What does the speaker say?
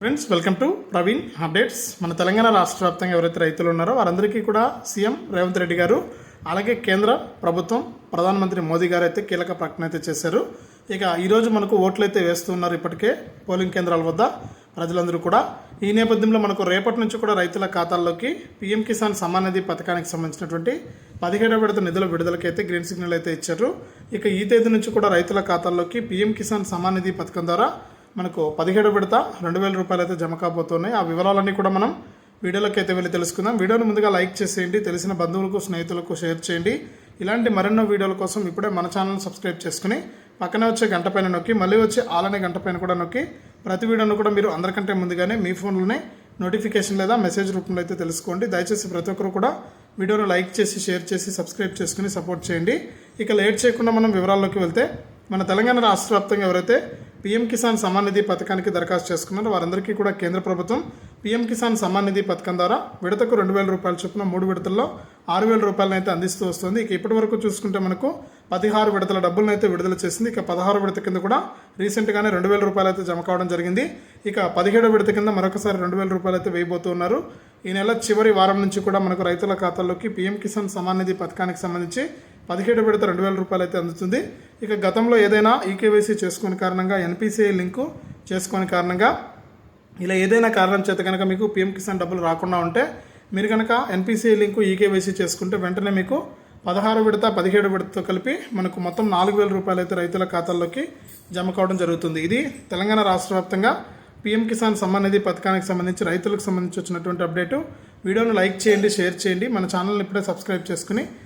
Friends welcome to Praveen updates మన తెలంగాణ రాష్ట్ర వ్యాప్తంగా ఎవరైతే రైతులు ఉన్నారో వారందరికీ కూడా సీఎం రేవంత్ రెడ్డి గారు అలాగే కేంద్ర ప్రభుత్వం ప్రధానమంత్రి మోదీ గారు అయితే కీలక ప్రకటన అయితే చేశారు. ఇక ఈరోజు మనకు ఓట్లు అయితే వేస్తున్నారు ఇప్పటికే పోలింగ్ కేంద్రాల వద్ద ప్రజలందరూ కూడా. ఈ నేపథ్యంలో మనకు రేపటి నుంచి కూడా రైతుల ఖాతాల్లోకి పీఎం కిసాన్ సమ్మాన్ నిధి పథకానికి సంబంధించినటువంటి పదిహేడవ విడత నిధుల విడుదలకైతే గ్రీన్ సిగ్నల్ అయితే ఇచ్చారు. ఇక ఈ తేదీ నుంచి కూడా రైతుల ఖాతాల్లోకి పీఎం కిసాన్ సమ్మాన్ నిధి పథకం ద్వారా మనకు పదిహేడు విడత రెండు వేల రూపాయలు అయితే జమ కాబోతున్నాయి. ఆ వివరాలన్నీ కూడా మనం వీడియోలోకి అయితే వెళ్ళి తెలుసుకుందాం. వీడియోని ముందుగా లైక్ చేసేయండి తెలిసిన బంధువులకు స్నేహితులకు షేర్ చేయండి. ఇలాంటి మరెన్నో వీడియోల కోసం ఇప్పుడే మన ఛానల్ సబ్స్క్రైబ్ చేసుకుని పక్కనే వచ్చే గంట పైన నొక్కి మళ్ళీ వచ్చే ఆలనే గంట పైన కూడా నొక్కి ప్రతి వీడియోను కూడా మీరు అందరికంటే ముందుగానే మీ ఫోన్లోనే నోటిఫికేషన్ లేదా మెసేజ్ రూపంలో అయితే తెలుసుకోండి. దయచేసి ప్రతి ఒక్కరు కూడా వీడియోను లైక్ చేసి షేర్ చేసి సబ్స్క్రైబ్ చేసుకుని సపోర్ట్ చేయండి. ఇక లేట్ చేయకుండా మనం వివరాల్లోకి వెళ్తే మన తెలంగాణ రాష్ట్ర వ్యాప్తంగా ఎవరైతే పీఎం కిసాన్ సమ్మాన్ నిధి పథకానికి దరఖాస్తు చేసుకున్నారు. వారందరికీ కూడా కేంద్ర ప్రభుత్వం పీఎం కిసాన్ సమ్మాన్ నిధి పథకం ద్వారా విడతకు రెండు వేల రూపాయల చొప్పున మూడు విడతల్లో ఆరు వేల రూపాయలను అయితే అందిస్తూ వస్తుంది. ఇక ఇప్పటి వరకు చూసుకుంటే మనకు పదిహారు విడతల డబ్బులను అయితే విడుదల చేసింది. ఇక పదహారు విడత కింద కూడా రీసెంట్గానే రెండు వేల రూపాయలు అయితే జమ కావడం జరిగింది. ఇక పదిహేడు విడత కింద మరొకసారి రెండు వేల రూపాయలు అయితే వేయబోతున్నారు ఈ నెల చివరి వారం నుంచి కూడా మనకు రైతుల ఖాతాల్లోకి పీఎం కిసాన్ సమ్మాన్ నిధి పథకానికి సంబంధించి పదిహేడు విడత రెండు వేల రూపాయలు అయితే అందుతుంది. ఇక గతంలో ఏదైనా ఈకేవైసీ చేసుకుని కారణంగా ఎన్పిసిఐ లింకు చేసుకోని కారణంగా ఇలా ఏదైనా కారణం చేత కనుక మీకు పిఎం కిసాన్ డబ్బులు రాకుండా ఉంటే మీరు కనుక ఎన్పిసిఐ లింకు ఈకేవైసీ చేసుకుంటే వెంటనే మీకు పదహారు విడత పదిహేడు విడతతో కలిపి మనకు మొత్తం నాలుగు వేల రూపాయలు అయితే రైతుల ఖాతాల్లోకి జమ కావడం జరుగుతుంది. ఇది తెలంగాణ రాష్ట్ర వ్యాప్తంగా పీఎం కిసాన్ సమ్మాన్ నిధి పథకానికి సంబంధించి రైతులకు సంబంధించి వచ్చినటువంటి అప్డేటు. వీడియోను లైక్ చేయండి షేర్ చేయండి. మన ఛానల్ని ఇప్పుడే సబ్స్క్రైబ్ చేసుకుని